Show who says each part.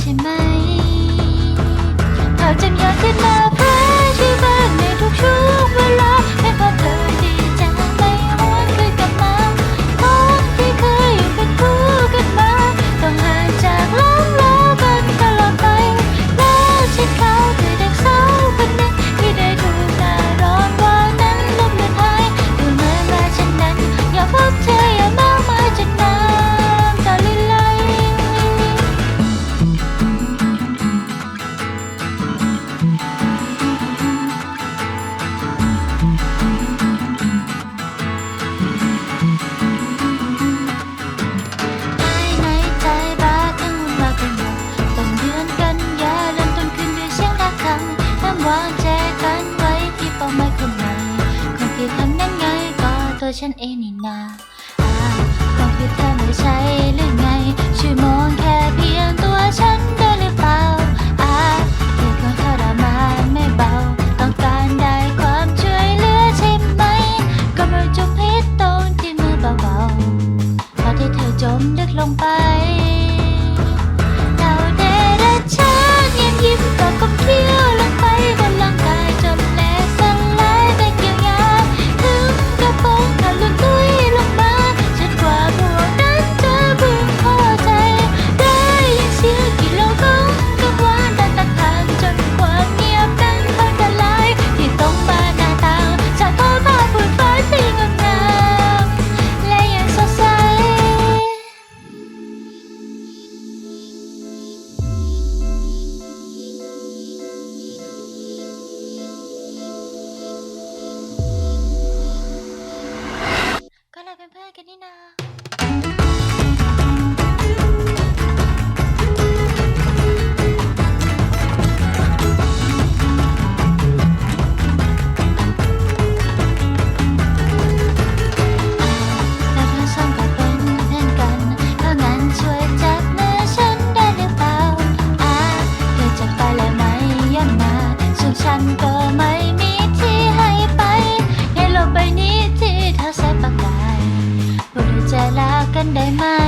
Speaker 1: ใช่ไหมเธอจำยอดขึ้นมา อฉันเองนี่นาอาความคิดเธอไม่ใช่หรือไง ช่วยมองแค่เพียงตัวฉันได้หรือเปล่าอาเธอคงทรมานไม่เบา ต้องการได้ความช่วยเหลือใช่ไหม ก็มาจงพิษตรงที่มือเบาๆพอที่เธอจมลึกลงไปเราเดรัจฉานยิ้มยิ้ม my